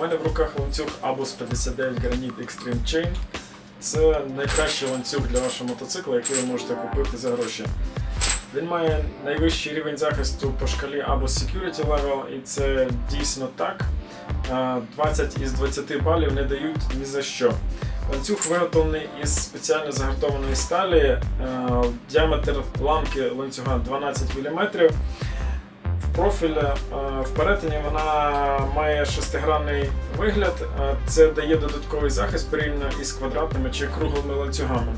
У мене в руках ланцюг Abus 59 Granite Extreme Chain. Це найкращий ланцюг для вашого мотоцикла, який ви можете купити за гроші. Він має найвищий рівень захисту по шкалі Abus Security Level, і це дійсно так. Е, 20 із 20 балів не дають ні за що. Ланцюг виготовлений із спеціально загартованої сталі. Е, Діаметр ламки ланцюга 12 мм. В профілі е, в перетині вона має шестигранний вигляд. Е, Це дає додатковий захист порівняно із квадратними чи круглими ланцюгами.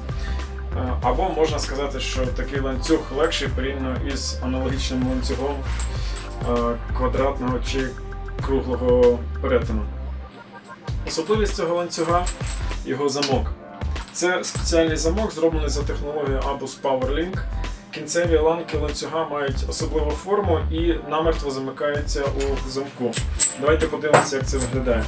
Е, Або можна сказати, що такий ланцюг легший порівняно із аналогічним ланцюгом квадратного чи круглого перетину. Особливість цього ланцюга його замок. Це спеціальний замок, зроблений за технологією Abus PowerLink. Кінцеві ланки ланцюга мають особливу форму і намертво замикаються у замку. Давайте подивимося, як це виглядає.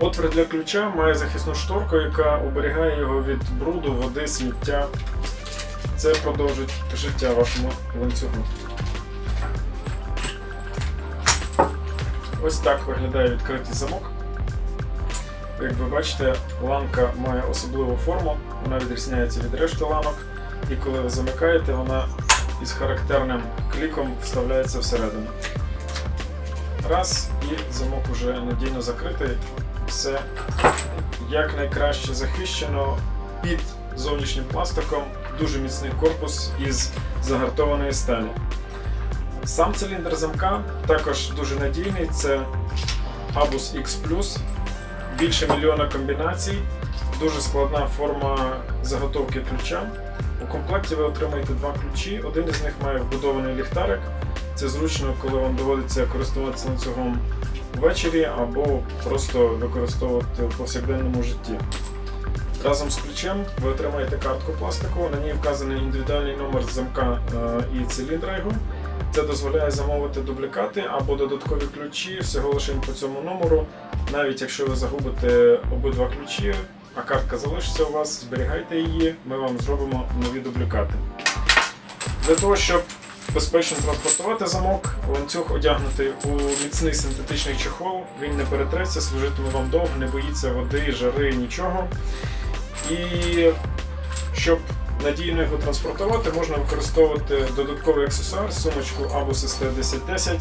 Отвір для ключа має захисну шторку, яка оберігає його від бруду, води, сміття. Це продовжить життя вашому ланцюгу. Ось так виглядає відкритий замок. Як ви бачите, ланка має особливу форму, вона відрізняється від решти ланок, і коли ви замикаєте, вона із характерним кліком вставляється всередину. Раз, і замок уже надійно закритий. Все якнайкраще захищено під зовнішнім пластиком, дуже міцний корпус із загартованої сталі. Сам циліндр замка також дуже надійний. Це Abus X більше мільйона комбінацій, дуже складна форма заготовки ключа. У комплекті ви отримаєте два ключі. Один із них має вбудований ліхтарик. Це зручно, коли вам доводиться користуватися ланцюгом ввечері або просто використовувати в повсякденному житті. Разом з ключем ви отримаєте картку пластикову, на ній вказаний індивідуальний номер замка е, і циліндра його. Це дозволяє замовити дублікати або додаткові ключі всього лише по цьому номеру. Навіть якщо ви загубите обидва ключі, а картка залишиться у вас, зберігайте її, ми вам зробимо нові дублікати. Для того, щоб безпечно транспортувати замок, ланцюг одягнутий у міцний синтетичний чехол, він не перетреться, служитиме вам довго, не боїться води, жари, нічого. І щоб надійно його транспортувати, можна використовувати додатковий аксесуар, сумочку Abus ST1010.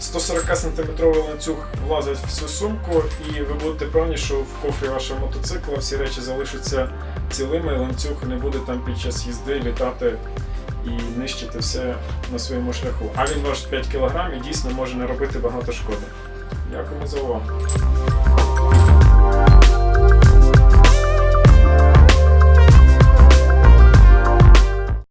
140 см ланцюг влазить в цю сумку, і ви будете певні, що в кофрі вашого мотоцикла всі речі залишаться цілими, ланцюг не буде там під час їзди літати і нищити все на своєму шляху. А він важить 5 кг і дійсно може наробити багато шкоди. Дякуємо за увагу.